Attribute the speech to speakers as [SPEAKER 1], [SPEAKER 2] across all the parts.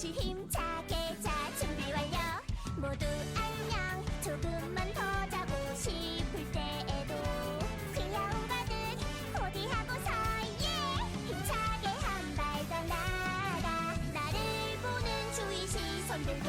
[SPEAKER 1] 다시 힘차게 자 준비 완료. 모두 안녕. 조금만 더 자고 싶을 때에도 그냥 가득 호디하고서 예! 힘차게 한 발 더 나가. 나를 보는 주위 시선들도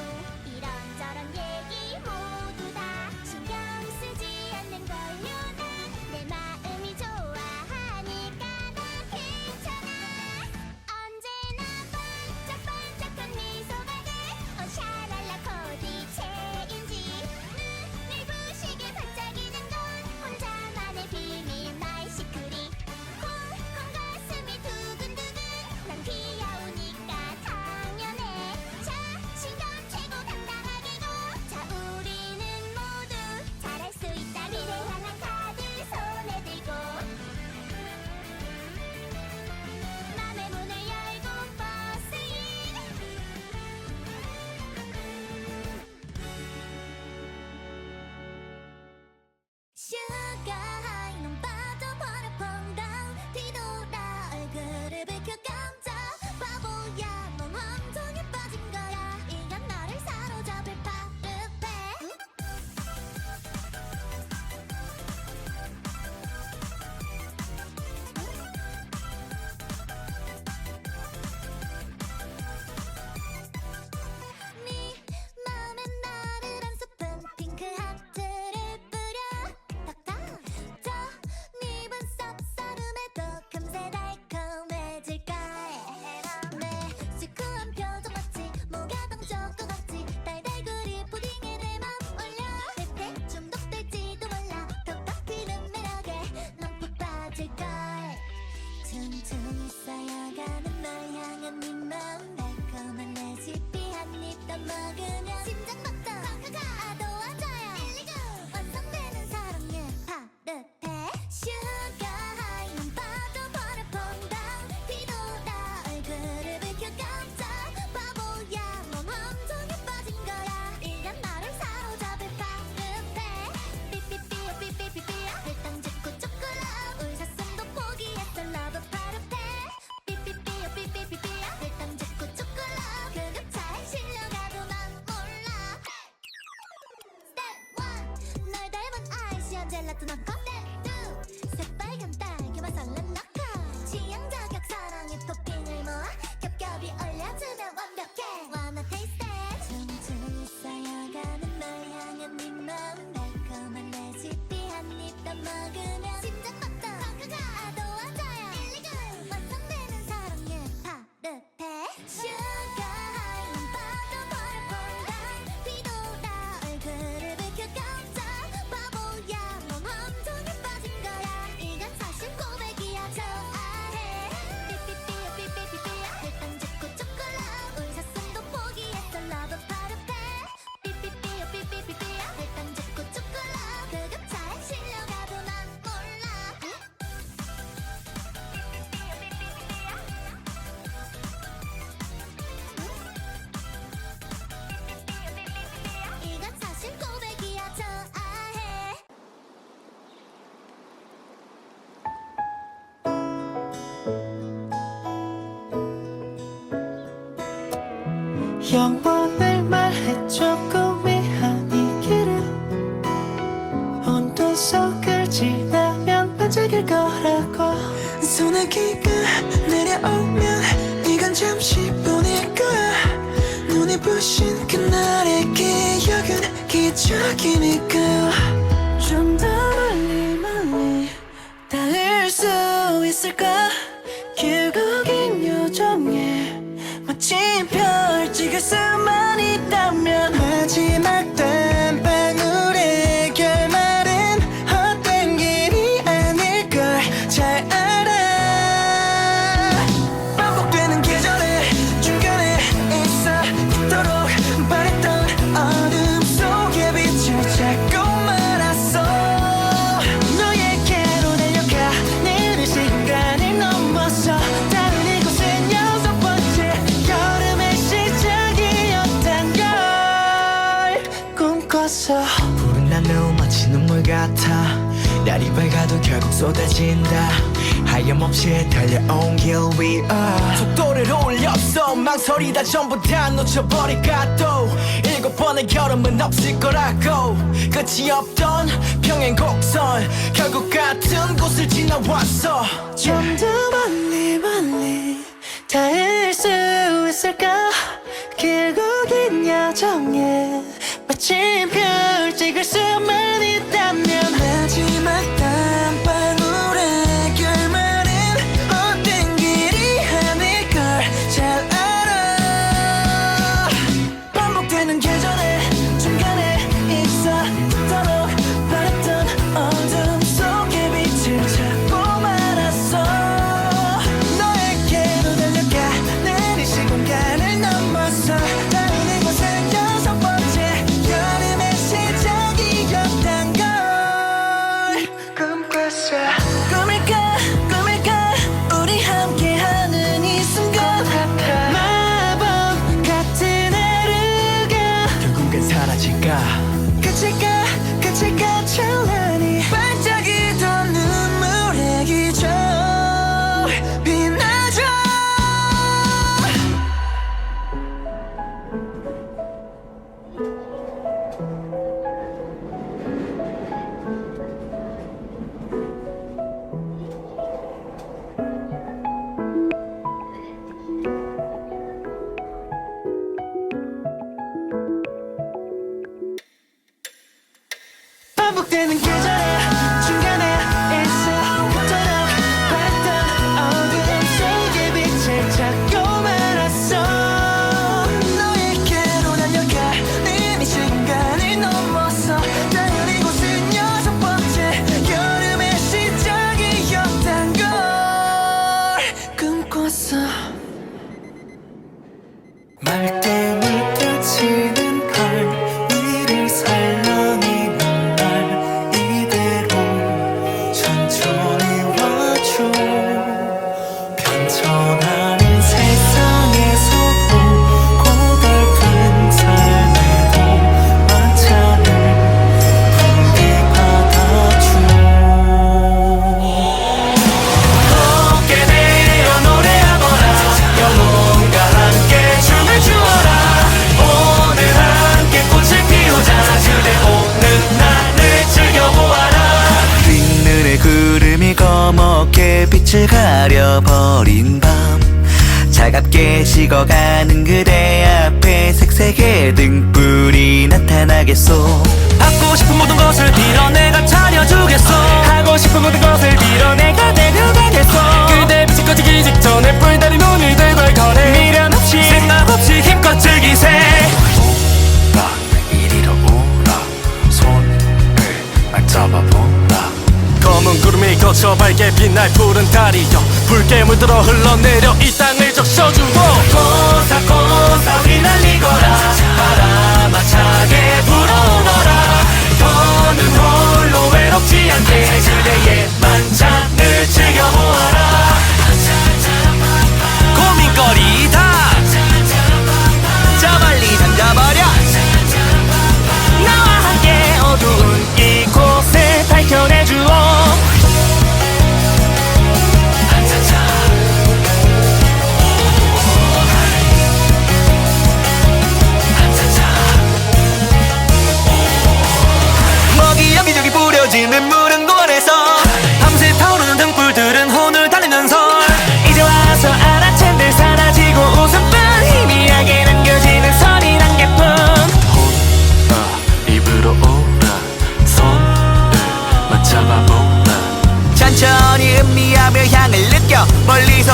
[SPEAKER 2] 젤라토나 껍데뚜 새빨간 딸!
[SPEAKER 3] 날이 밝아도 결국 쏟아진다. 하염없이 달려온 길 위에 속도를 올렸어. 망설이다 전부 다 놓쳐버릴까 또. 일곱 번의 여름은 없을 거라고. 끝이 없던 평행 곡선 결국 같은 곳을 지나왔어.
[SPEAKER 4] 좀 더 멀리 멀리 닿을 수 있을까? 길고 긴 여정에 마침표 찍을 수만 있다면
[SPEAKER 5] 빛을 가려버린 밤. 차갑게 식어가는 그대 앞에 색색의 등불이 나타나겠소. 받고 싶은 모든 것을 빌어 내가 차려주겠어
[SPEAKER 6] 하고 싶은 모든 것을 빌어 내가 데려가겠어 그대
[SPEAKER 7] 빛이 꺼지기 직전에 뿔다리 거쳐 밝게 빛날 푸른 달이여 붉게 물들어 흘러내려 이 땅을 적셔주고.
[SPEAKER 6] 고사고사 휘날리거라. 바람아
[SPEAKER 7] 차게 불어오너라. 더는 홀로 외롭지 않게. 그대의 만찬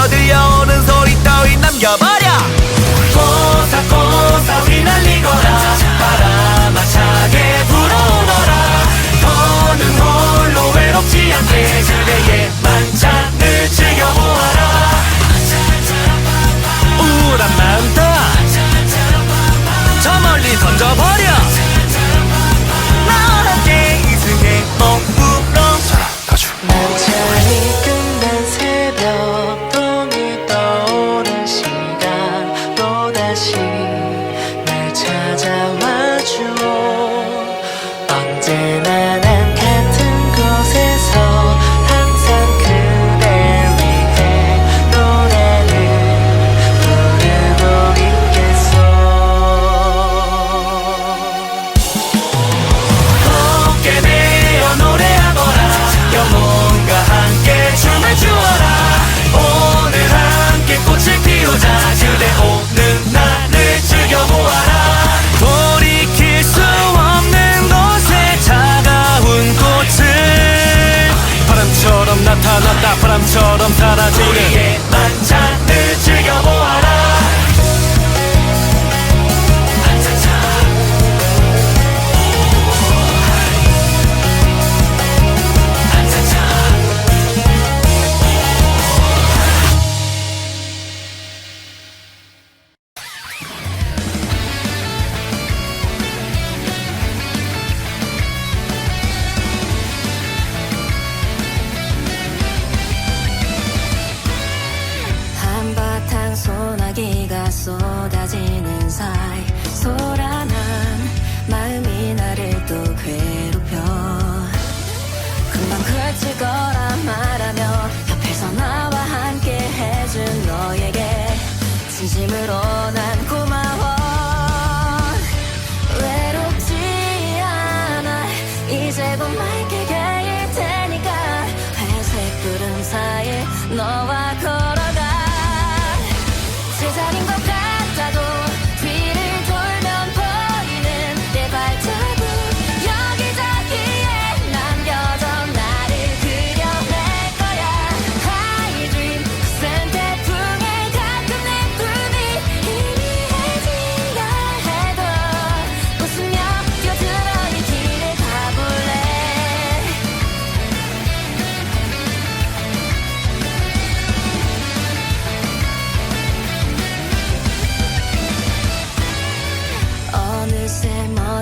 [SPEAKER 5] 들려오는 소리 따윈 남겨버려.
[SPEAKER 7] 고사고사 휘날리거라. 바람아 차게 불어오너라. 더는 홀로 외롭지 않게 그대의 만찬을 즐겨보아라. 우울한 마음 다저 멀리 던져버 사라지는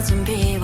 [SPEAKER 8] Mozambique.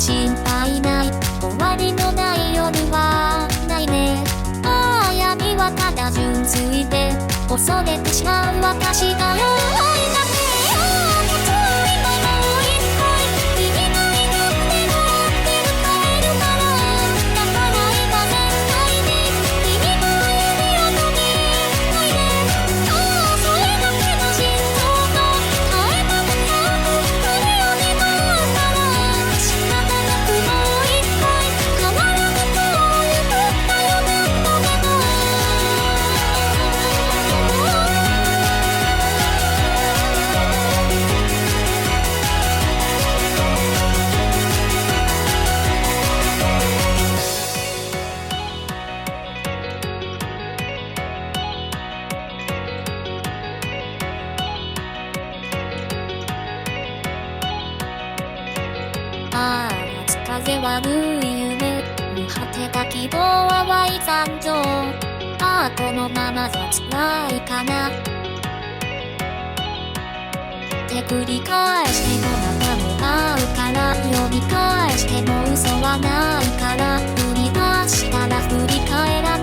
[SPEAKER 9] 心配ない。終わりのない夜はないね。ああ闇はただ純粋で恐れてしまう私が。愛だわい夢見果てた希望は湧い残像ああこのままじゃ辛いかな。で繰り返してもまたも合うから。読み返しても嘘はないから。振り出したら振り返らない